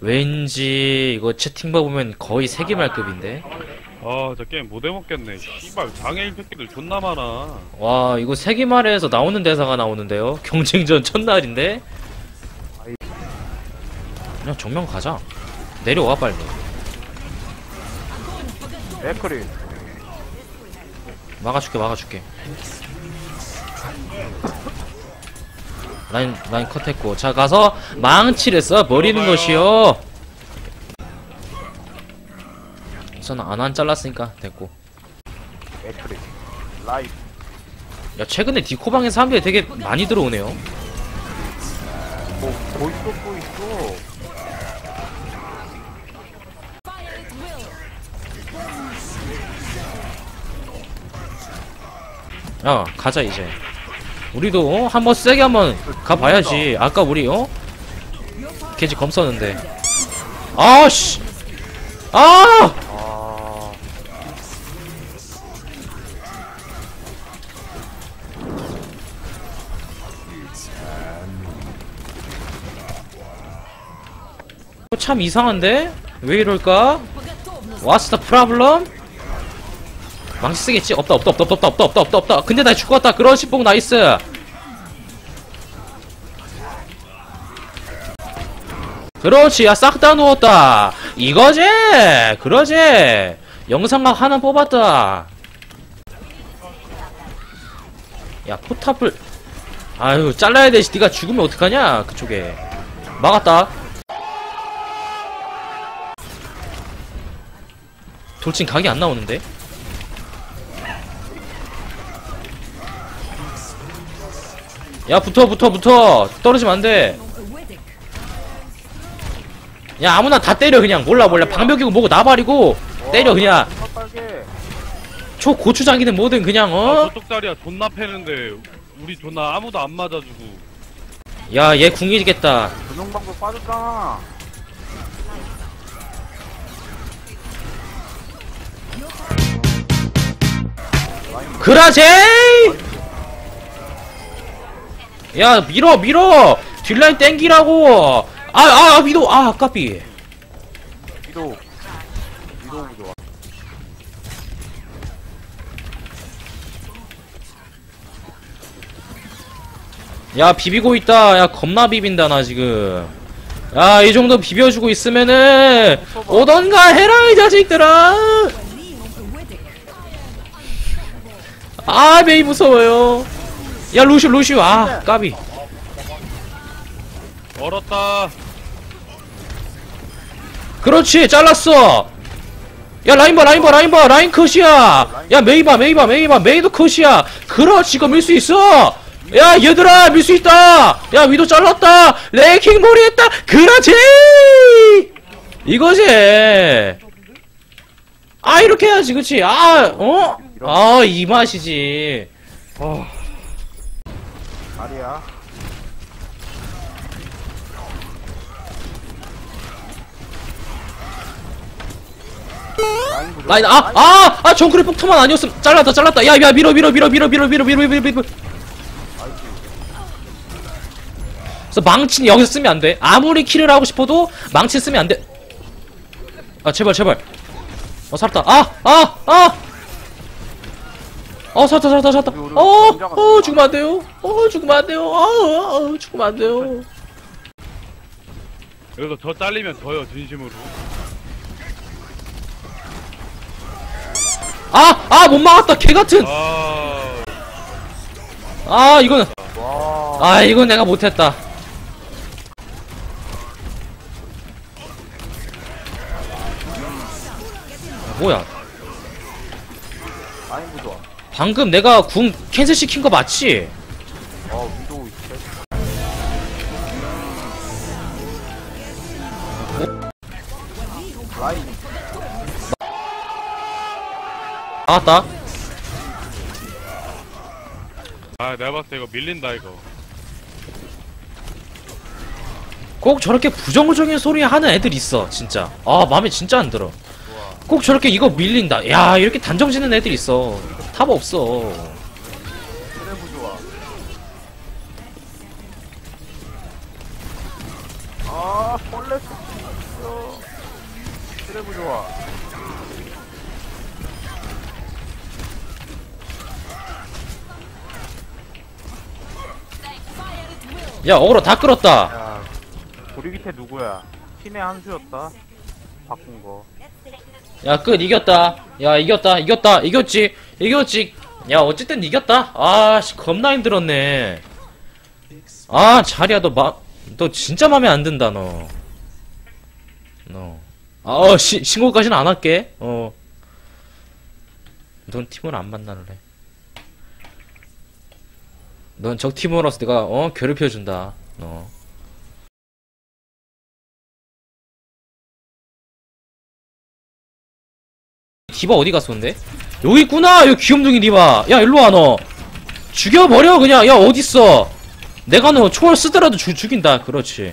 왠지 이거 채팅 봐보면 거의 세기말급인데? 아, 저 게임 못 해먹겠네. 씨발, 장애인 새끼들 존나 많아. 와 이거 세기말에서 나오는 대사가 나오는데요? 경쟁전 첫날인데? 그냥 정면 가자. 내려와 빨리. 맥크리. 막아줄게 막아줄게 라인 라인 컷했고. 자 가서 망치를 써버리는. 것이요. 우선 안한 잘랐으니까 됐고. 야 최근에 디코방에 사람들이 되게 많이 들어오네요. 뭐 쏟고 있어. 야 가자 이제 우리도 어? 한번 세게 한번 가봐야지 아까 우리 어? 개지 검 썼는데 아씨 아아참 이상한데? 왜 이럴까? What's the problem? 망치 쓰겠지? 없다 없다 없다 없다 없다 없다 없다 없다. 근데 나 죽었다. 그런 식봉 나이스. 그렇지. 야 싹 다 누웠다. 이거지? 그러지? 영상각 하나 뽑았다. 야 포탑을. 아유 잘라야 되지. 네가 죽으면 어떡하냐? 그쪽에. 막았다. 돌진 각이 안 나오는데? 야 붙어 붙어 붙어. 떨어지면 안돼. 야 아무나 다 때려 그냥. 몰라 몰라. 방벽이고 뭐고 나발이고 때려 그냥. 초 고추장이든 뭐든 그냥 아, 어? 저쪽 자리야. 존나 패는데, 우리 존나 아무도 안 맞아주고. 야 얘 궁이겠다. 전용방법 빠졌잖아. 그라제 야 밀어 밀어! 뒷라인 땡기라고! 아아 아, 미도 아 아까비. 위도. 위도 좋아 야 비비고 있다. 야 겁나 비빈다 나 지금. 야 이 정도 비벼주고 있으면은 오던가 해라 이 자식들아! 아 메이 무서워요 야 루슈 루슈 아 까비. 얼었다. 그렇지 잘랐어. 야 라인 봐 라인 봐 라인 봐. 라인 컷이야. 야 메이 봐 메이 봐 메이 봐. 메이도 컷이야. 그렇지 이거 밀 수 있어. 야 얘들아 밀 수 있다. 야 위도 잘랐다. 레이킹 몰이 했다. 그렇지! 이거지. 아 이렇게 해야지 그치? 아 어? 아 이 맛이지 다리야 라인 구조 라인 아아아 정크레 폭터만 아니었음 잘랐다 잘랐다 야야 밀어 밀어 밀어 밀어 밀어 밀어 밀어 밀어 밀어 그래서 망치는 여기서 쓰면 안 돼. 아무리 킬을 하고 싶어도 망치 쓰면 안 돼. 아 제발 제발. 어 살았다. 아아 아. 어 살았다 살았다 살았다. 어어 죽으면 안 돼요. 어 죽으면 안 돼요. 어, 어 죽으면 안 돼요. 여기서 저 잘리면 져요, 진심으로. 아 아 못 막았다 개 같은. 아, 아 이거는 와아 이건 내가 못했다. 뭐야? 라인 구조 방금 내가 궁 캔슬 시킨 거 맞지? 어 위도 있어 라인 나왔다. 아, 내가 봤을 때 이거 밀린다, 이거. 꼭 저렇게 부정적인 소리 하는 애들 있어, 진짜. 아, 마음에 진짜 안 들어. 꼭 저렇게 이거 밀린다. 야, 이렇게 단정 짓는 애들 있어. 답 없어. 그래 구조와 아 벌레 살려줘. 트레브 좋아. 야 어그로 다 끌었다 야, 우리 밑에 누구야? 팀의 한 수였다. 바꾼 거. 야 끝 이겼다 야 이겼다 이겼다 이겼지 이겼지 야 어쨌든 이겼다. 아씨 겁나 힘들었네. 아 자리야 너 마 너 진짜 맘에 안 든다 너너. 시 신고까지는 안 할게. 어 넌 팀을 안 만나래 넌 적 팀으로서 내가 어 괴롭혀준다 너. 디바 어디 갔어 근데? 여기 있구나 여기 귀염둥이 디바. 야 일로와 너. 죽여버려 그냥. 야 어딨어? 내가 너 초월 쓰더라도 죽, 죽인다. 그렇지